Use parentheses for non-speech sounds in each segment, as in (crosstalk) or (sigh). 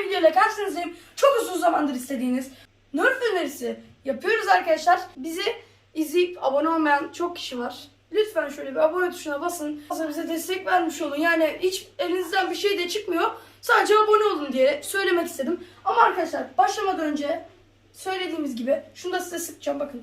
bir videoyla karşınızdayım. Çok uzun zamandır istediğiniz Nerf önerisi yapıyoruz arkadaşlar. Bizi izleyip abone olmayan çok kişi var. Lütfen şöyle bir abone tuşuna basın. Aslında bize destek vermiş olun. Yani hiç elinizden bir şey de çıkmıyor. Sadece abone olun diye söylemek istedim. Ama arkadaşlar başlamadan önce söylediğimiz gibi şunu da size sıkacağım bakın.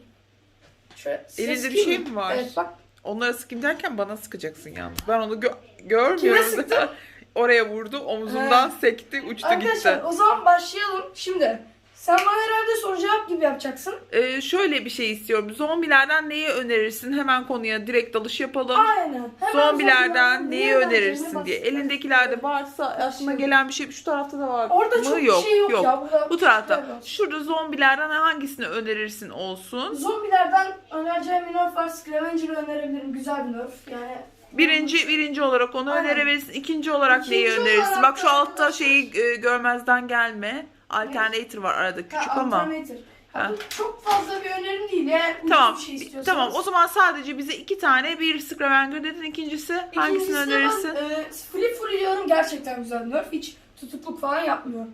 Şöyle Elinde bir şey mi var? Evet bak. Onlara sıkayım derken bana sıkacaksın yalnız. Ben onu gö- görmüyorum. Kime sıktın? (laughs) Oraya vurdu, omzumdan sekti, uçtu Arkadaşlar gitti. o zaman başlayalım. Şimdi sen bana herhalde soru cevap gibi yapacaksın. Ee, şöyle bir şey istiyorum. Zombilerden neyi önerirsin? Hemen konuya direkt dalış yapalım. Aynen. Hemen Zombilerden neyi önerirsin diye. Elindekilerde varsa aklına gelen bir şey şu tarafta da var. Orada mı? çok bir şey yok, ya. Burada Bu tarafta. Şurada zombilerden hangisini önerirsin olsun? Zombilerden önereceğim bir nerf var. Scavenger'ı önerebilirim. Güzel bir nerf. Yani Birinci birinci olarak onu Aynen. önerebilirsin. İkinci olarak İkinci neyi önerirsin? olarak Bak şu da altta arkadaşlar- şeyi e, görmezden gelme. Alternator var arada küçük Ha, ama. Alternator. Ha, Ha. bu çok fazla bir önerim değil. Eğer ucuz Tamam. bir şey istiyorsanız. Tamam. O zaman sadece bize iki tane bir Scravanger dedin. İkincisi hangisini İkincisi önerirsin? Ben, e, flip Fury diyorum gerçekten güzel nerf. Hiç tutukluk falan yapmıyor.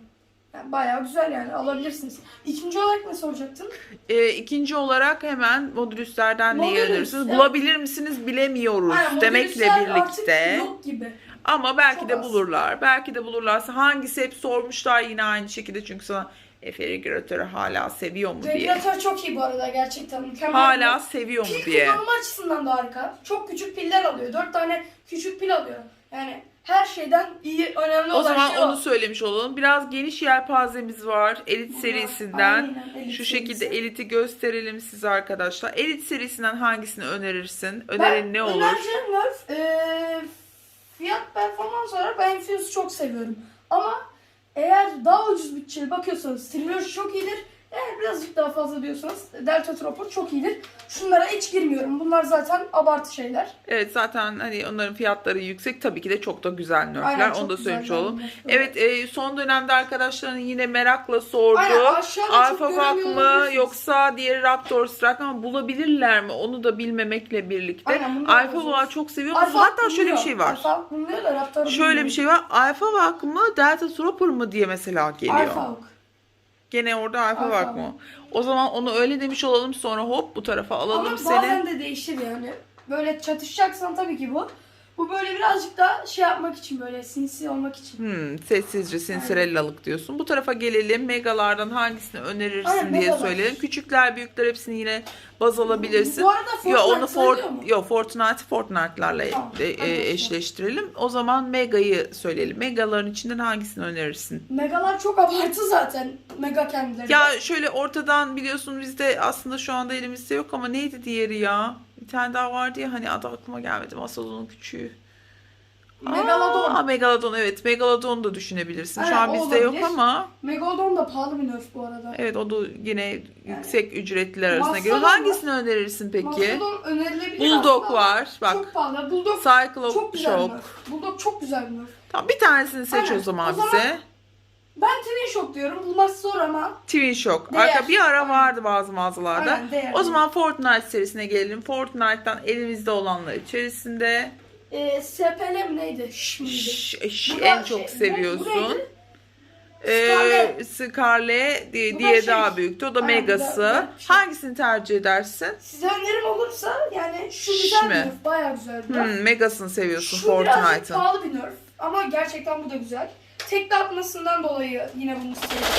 Yani bayağı güzel yani alabilirsiniz. İkinci olarak ne soracaktın? Ee, ikinci olarak hemen modülüslerden neyi Modülüs, evet. Bulabilir misiniz bilemiyoruz Aynen, demekle modülüsler birlikte. Artık yok gibi. Ama belki Çok de az. bulurlar. Belki de bulurlarsa hangisi hep sormuşlar yine aynı şekilde çünkü sana Efe Regülatörü hala seviyor mu diye. Regülatör çok iyi bu arada gerçekten mükemmel. Hala seviyor mu Pil diye. kullanımı açısından da harika. Çok küçük piller alıyor. Dört tane küçük pil alıyor. Yani her şeyden iyi, önemli O olan zaman şey onu o. söylemiş olalım. Biraz geniş yelpazemiz var. Elit serisinden. Aynen, Elite Şu serisi. şekilde Elit'i gösterelim size arkadaşlar. Elit serisinden hangisini önerirsin? Ben Önerin ne olur? önereceğim nerf, eee, fiyat performans olarak ben Infuse'u çok seviyorum. Ama eğer daha ucuz bütçeli bakıyorsanız Trilogy çok iyidir. Eğer birazcık daha fazla diyorsanız Delta Trooper çok iyidir. Şunlara hiç girmiyorum. Bunlar zaten abartı şeyler. Evet zaten hani onların fiyatları yüksek. Tabii ki de çok da güzel nerfler. Aynen, Onu çok da güzel söylemiş olalım. nerfler. Evet e, son dönemde arkadaşların yine merakla sordu. Aynen, aşağıda çok Vak göremiyor mı yoksa diğeri Raptor Strike ama bulabilirler mi? Onu da bilmemekle birlikte. Aynen, bunu da yazıyoruz. Vak'ı çok seviyor. Alfa Hatta şöyle bir şey var. Alfa bulunuyor da Raptor'u Şöyle bir şey var. Alpha Vak mı Delta Trooper mı diye mesela geliyor. Alfa Hawk. Gene orada Alpha Vak Vak. mı? O zaman onu öyle demiş olalım sonra hop bu tarafa alalım Ama seni. bazen de değişir yani. Böyle çatışacaksan tabii ki bu. Bu böyle birazcık daha şey yapmak için böyle sinsi olmak için. Hmm, sessizce sinsirellalık diyorsun. Bu tarafa gelelim. Megalardan hangisini önerirsin Aynen, diye megalar. söyleyelim. Küçükler, büyükler hepsini yine baz alabilirsin. Bu arada Fortnite Yo onu for, mu? yo Fortnite Fortnite'larla Tamam, e, e, eşleştirelim. O zaman Mega'yı söyleyelim. Megaların içinden hangisini önerirsin? Megalar çok abartı zaten. Mega kendileri. Ya şöyle ortadan biliyorsun bizde aslında şu anda elimizde yok ama neydi diğeri ya? Bir tane daha vardı ya hani adı aklıma gelmedi. Mastodon'un küçüğü. Megalodon. Aa, Megalodon evet. Megalodon da düşünebilirsin. Şu Aynen, an o bizde yok ama Megalodon da pahalı bir nerf bu arada. evet o da yine yüksek ücretler arasına Mastodon giriyor. var. Hangisini önerirsin peki? Mastodon önerilebilir Bulldog aslında var. Bak. Çok pahalı. Bulldog Cyclops çok güzel bir nerf. Bulldog çok güzel bir nerf. Tamam bir tanesini seç Aynen. o zaman O zaman bize. Ben Twin Shock diyorum. Bulması zor ama. Twin Shock. Değer. Arka bir ara vardı bazı mağazalarda. Aynen, değer. O zaman Fortnite serisine gelelim. Fortnite'tan elimizde olanlar içerisinde Ee, SPL mi neydi? Şş Bu da en şey, çok bu- bu seviyorsun. Ee, Scarlet. Diye, Bu da diye şey- daha büyüktü. O da Aynen, bu Mega'sı. bu da şey. Hangisini tercih edersin? Size önerim olursa yani şu güzel bir mi? nerf. Bayağı güzel bir nerf. Hmm, Megas'ını seviyorsun Şu birazcık Fortnite'ın. pahalı bir nerf. Ama gerçekten bu da güzel. Tekli atmasından dolayı yine bunu seviyorum.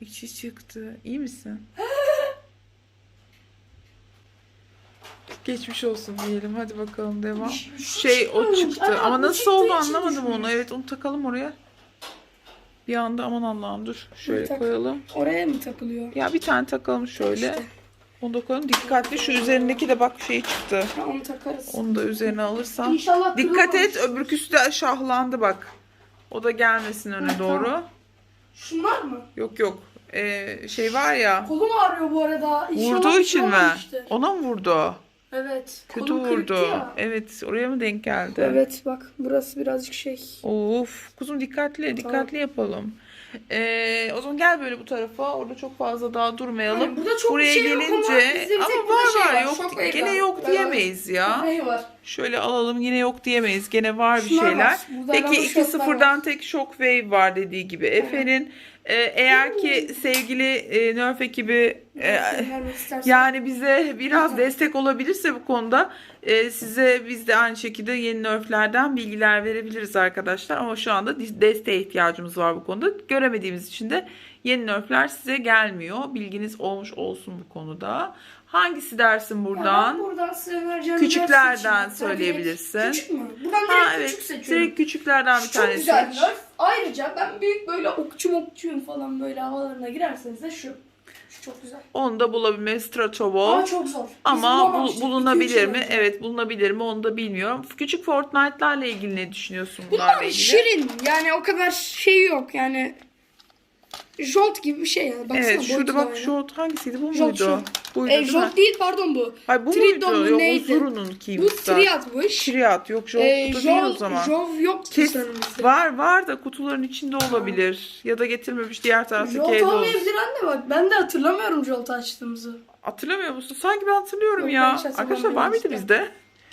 İçi çıktı. İyi misin? (gasps) Geçmiş olsun diyelim. Hadi bakalım devam. Şey o çıktı. Ama bu nasıl çıktığı oldu için anlamadım onu. Evet onu takalım oraya. Bir anda aman Allah'ım dur. Şöyle tak. koyalım. Oraya mı takılıyor? Ya bir tane takalım şöyle. İşte. Onu da koyalım. Dikkatli şu üzerindeki de bak şey çıktı. Ha, onu takarız. Onu da üzerine alırsam. İnşallah Dikkat et öbürküsü de şahlandı bak. O da gelmesin öne Hı, doğru. tamam. Şunlar mı? Yok yok. Ee, şey var ya. Kolum ağrıyor bu arada. İnşallah Vurduğu için mi? olmamıştır. Ona mı vurdu? Evet. Kötü kolum kırıktı vurdu. ya. Evet oraya mı denk geldi? Evet bak burası birazcık şey. Of kuzum dikkatli dikkatli yapalım. Ee, o zaman gel böyle bu tarafa. Orada çok fazla daha durmayalım. Hani burada çok Buraya bir şey yok ama gelince bir ama tek burada var şey var var, yok Shockwave gene var. yok diyemeyiz ya. Var? Şöyle alalım yine yok diyemeyiz. Gene var bir Şunlar şeyler. var. Peki araba shotlar 2-0'dan tek Shockwave var dediği gibi. Efe'nin e, eğer ki sevgili e, Nerf ekibi e, yani bize biraz destek olabilirse bu konuda e, size biz de aynı şekilde yeni nerflerden bilgiler verebiliriz arkadaşlar. Ama şu anda desteğe ihtiyacımız var bu konuda. Göremediğimiz için de yeni nerfler size gelmiyor. Bilginiz olmuş olsun bu konuda. Hangisi dersin buradan? buradan önereceğim Küçüklerden söyleyebilirsin. Direkt Küçük mü? Buradan direkt Ha küçük evet. seçiyorum. Direkt küçüklerden bir Çok tane güzel seç. nerf. Ayrıca ben büyük böyle okçu mokçuyum falan böyle havalarına girerseniz de şu. Şu çok güzel. Onu da bulabilme Stratovo. Ama çok zor. Biz Ama bu, bulunabilir mi? Evet bulunabilir mi onu da bilmiyorum. Küçük Fortnite'larla ilgili ne düşünüyorsun bunlarla Bunlar ilgili? şirin. Yani o kadar şey yok yani. Jolt gibi bir şey yani. Baksana Evet şurada bak yani. Jolt hangisiydi bu Jolt muydu? şu. Buydu E? Jolt değil pardon bu. Hayır bu Tridon muydu? mu Yok neydi? o Zuru'nun Bu triatmış. Triat yok Jolt E, da değil o Jol, zaman. Jov yoktu Kes, var var da kutuların içinde olabilir. Ya da getirmemiş diğer taraftaki Jolt olsun. olmayabilir anne bak. Ben de hatırlamıyorum Jolt'u açtığımızı. Hatırlamıyor musun? Sanki ben hatırlıyorum Yok, ben ya. hiç Arkadaşlar var mıydı bizde?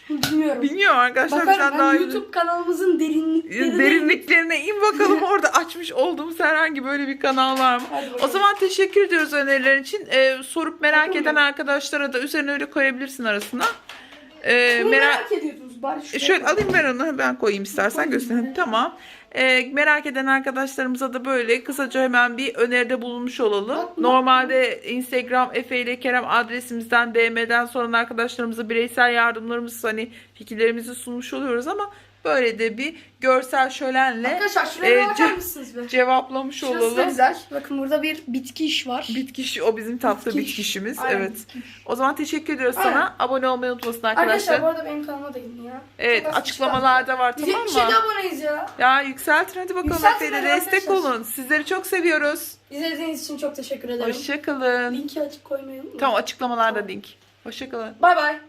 Bilmiyorum. Bilmiyorum arkadaşlar Bakarım ben daha iyi. YouTube kanalımızın derinliklerine. Derinliklerine in bakalım (laughs) orada açmış olduğumuz herhangi böyle bir kanal var mı? O zaman teşekkür ediyoruz önerilerin için. Ee, sorup merak eden arkadaşlara da üzerine öyle koyabilirsin arasına. Ee, Bunu merak merak ediyordunuz. Bari şuraya Şöyle alayım ben onu ben koyayım istersen göstereyim. Tamam. Ee, merak eden arkadaşlarımıza da böyle kısaca hemen bir öneride bulunmuş olalım. Bak Normalde Instagram Efe ile Kerem adresimizden DM'den soran arkadaşlarımıza bireysel yardımlarımız hani fikirlerimizi sunmuş oluyoruz ama böyle de bir görsel şölenle Arkadaşlar şuraya Ee, bakar mısınız be? cevaplamış Şurası da olalım. güzel. Bakın burada bir bitki iş var. Bitkiş o bizim tatlı Bitkiş. bitkişimiz. Aynen, Evet. bitki iş. O zaman teşekkür ediyoruz Aynen. sana. Abone olmayı unutmasın Arkadaşlar arkadaşlar. bu arada benim kanalıma da gidin ya. Evet Çok az açıklamalarda var tamam 77 mı? aboneyiz ya. Ya yükseltin hadi bakalım Yükseltin Efe'yle hadi destek arkadaşlar. olun. Sizleri çok seviyoruz. İzlediğiniz için çok teşekkür ederim. Hoşçakalın. Linki açık koymayı unutmayın. Tamam açıklamalarda link. Hoşçakalın. Bay bay.